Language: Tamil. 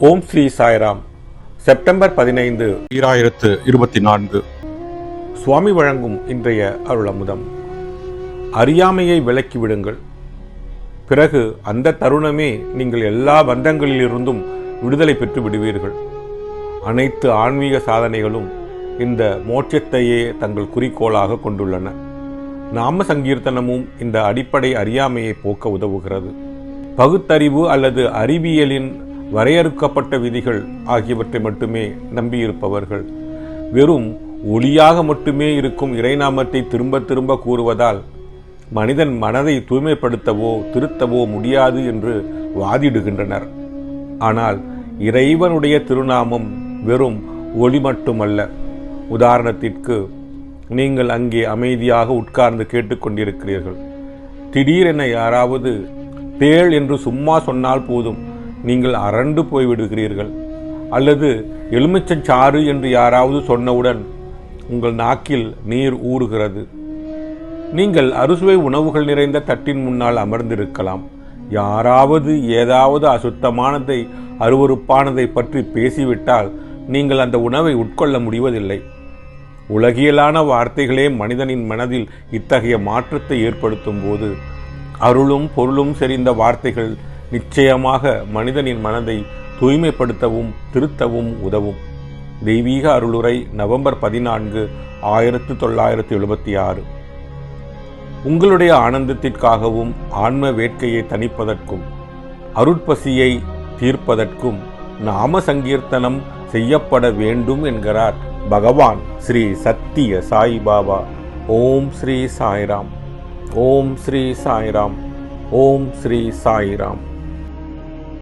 ஓம் ஸ்ரீ சாய்ராம். செப்டம்பர் பதினைந்து. ஈராயிரத்து இருபத்தி நான்கு. சுவாமி வழங்கும் இன்றைய அருளமுதம். அறியாமையை விலக்கி விடுங்கள். பிறகு அந்த தருணமே நீங்கள் எல்லா பந்தங்களிலிருந்தும் விடுதலை பெற்று விடுவீர்கள். அனைத்து ஆன்மீக சாதனைகளும் இந்த மோட்சத்தையே தங்கள் குறிக்கோளாக கொண்டுள்ளன. நாம சங்கீர்த்தனமும் இந்த அடிப்படை அறியாமையை போக்க உதவுகிறது. பகுத்தறிவு அல்லது அறிவியலின் வரையறுக்கப்பட்ட விதிகள் ஆகியவற்றை மட்டுமே நம்பியிருப்பவர்கள். வெறும் ஒளியாக மட்டுமே இருக்கும் இறைநாமத்தை திரும்ப திரும்ப கூறுவதால் மனிதன் மனதை தூய்மைப்படுத்தவோ திருத்தவோ முடியாது என்று வாதிடுகின்றனர். ஆனால் இறைவனுடைய திருநாமம் வெறும் ஒளி மட்டுமல்ல. உதாரணத்திற்கு நீங்கள் அங்கே அமைதியாக உட்கார்ந்து கேட்டுக்கொண்டிருக்கிறீர்கள் திடீரென யாராவது பேள் என்று சும்மா சொன்னால் போதும். நீங்கள் அரண்டு போய்விடுகிறீர்கள். அல்லது எலுமிச்சஞ்சாறு என்று யாராவது சொன்னவுடன் உங்கள் நாக்கில் நீர் ஊறுகிறது. நீங்கள் அறுசுவை உணவுகள் நிறைந்த தட்டின் முன்னால் அமர்ந்திருக்கலாம். யாராவது ஏதாவது அசுத்தமானதை அருவறுப்பானதை பற்றி பேசிவிட்டால் நீங்கள் அந்த உணவை உட்கொள்ள முடிவதில்லை. உலகியலான வார்த்தைகளே மனிதனின் மனதில் இத்தகைய மாற்றத்தை ஏற்படுத்தும் போது அருளும் பொருளும் செறிந்த வார்த்தைகள் நிச்சயமாக மனிதனின் மனதை தூய்மைப்படுத்தவும் திருத்தவும் உதவும். தெய்வீக அருளுரை நவம்பர் பதினான்கு ஆயிரத்து தொள்ளாயிரத்து எழுபத்தி ஆறு. உங்களுடைய ஆனந்தத்திற்காகவும் ஆன்ம வேட்கையை தணிப்பதற்கும் அருட்பசியை தீர்ப்பதற்கும் நாம சங்கீர்த்தனம் செய்யப்பட வேண்டும் என்கிறார் பகவான் ஸ்ரீ சத்திய சாய்பாபா. ஓம் ஸ்ரீ சாய்ராம். ஓம் ஸ்ரீ சாய்ராம். ஓம் ஸ்ரீ சாய்ராம்.